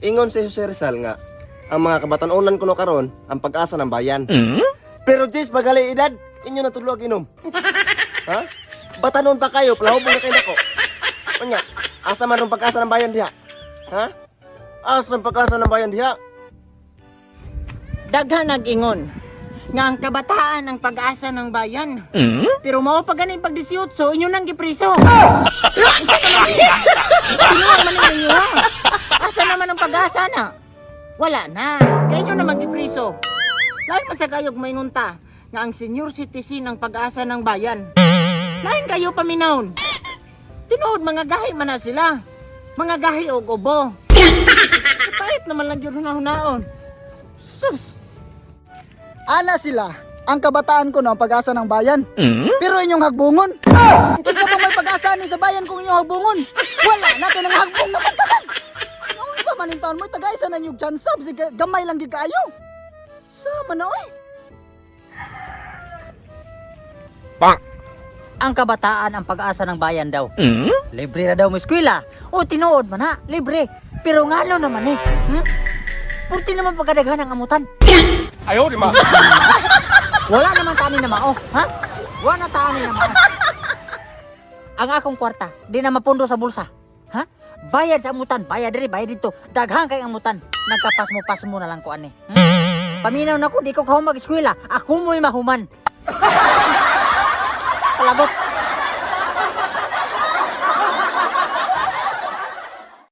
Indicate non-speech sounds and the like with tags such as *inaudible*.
Ingon si Jose Rizal nga, ang mga kabatanunan kuno karon ang pag-asa ng bayan. Pero Jis, pagali edad, inyo natulog inom. ha? Batanon pa kayo, palahubong na kayo nako. Kanya, asa man ang pag-asa ng bayan diha? Ha? Asa ang pag-asa ng bayan diha? Daghan nag-ingon nga ang kabataan ang pag-asa ng bayan. Pero mao pa pag 18, inyo nang gipriso. Sino man ninyo ha? Asa naman ang pag-asa na? Wala na. Kaya inyo na magipriso. Lain man sa kayog maingunta nga ang senior citizen ang pag-asa ng bayan. Lain kayo paminahon. Tinuod mga gahi man na sila. Mga gahi og ubo. Kahit naman lang yun hunaon. Sus! Ana sila, ang kabataan ko na ang pag-asa ng bayan. Pero inyong hagbungon. Kinsa pa may pag-asa ni sa bayan kung inyong hagbungon? Wala na kay nang hagbong naman Ang taon mo tagay sa nanyog chance sab sige gamay lang gid kaayo. Sama na oy. Ang kabataan ang pag-asa ng bayan daw. Libre na daw mo eskwela. O tinuod man ha, libre. Pero ngalo naman eh. Hmm? Purti naman pagkadaghan ng amutan. *laughs* Wala naman tani na mao, ha? Wala tani na mao. Ang akong kwarta, di na mapundo sa bulsa. Ha? Bayad sa amutan, bayad diri, bayad dito. Daghang kay amutan. Nagkapas mo na lang ko ani. Hmm? Paminaw na ko, di ko kahumag eskwela. Ako mo'y mahuman. *laughs* Palagot.